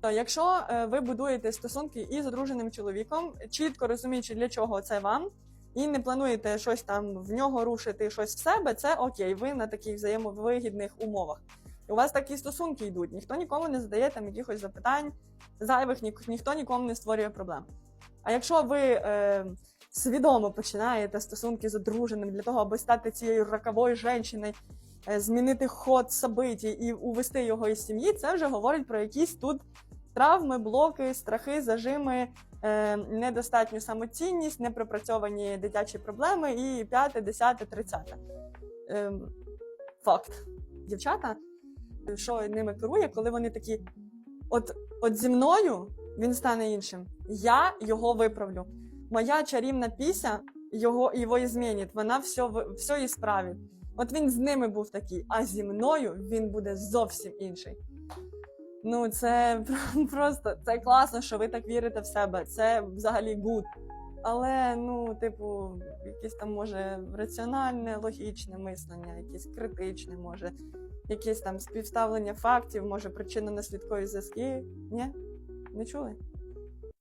То Якщо е, ви будуєте стосунки із одруженим чоловіком, чітко розуміючи, для чого це вам, і не плануєте щось там в нього рушити, щось в себе, це окей, ви на таких взаємовигідних умовах. У вас такі стосунки йдуть, ніхто нікому не задає там якихось запитань зайвих, ні, ніхто нікому не створює проблем. А якщо ви е, свідомо починаєте стосунки з одруженим для того, аби стати цією роковою жінкою, е, змінити ход событий і увести його із сім'ї, це вже говорить про якісь тут травми, блоки, страхи, зажими, е, недостатню самоцінність, непропрацьовані дитячі проблеми і п'яте, десяте, тридцяте. Ем, факт. Дівчата, що ними керує, коли вони такі: от, от зі мною він стане іншим, я його виправлю. Моя чарівна піся його, його змінить, вона все, все ісправить. От він з ними був такий, а зі мною він буде зовсім інший. Ну, це просто це класно, що ви так вірите в себе. Це взагалі гуд. Але, ну, типу, якесь там може раціональне, логічне мислення, якесь критичне, може, якесь там співставлення фактів, може, причинно-наслідкові зв'язки. Ні? Не чули?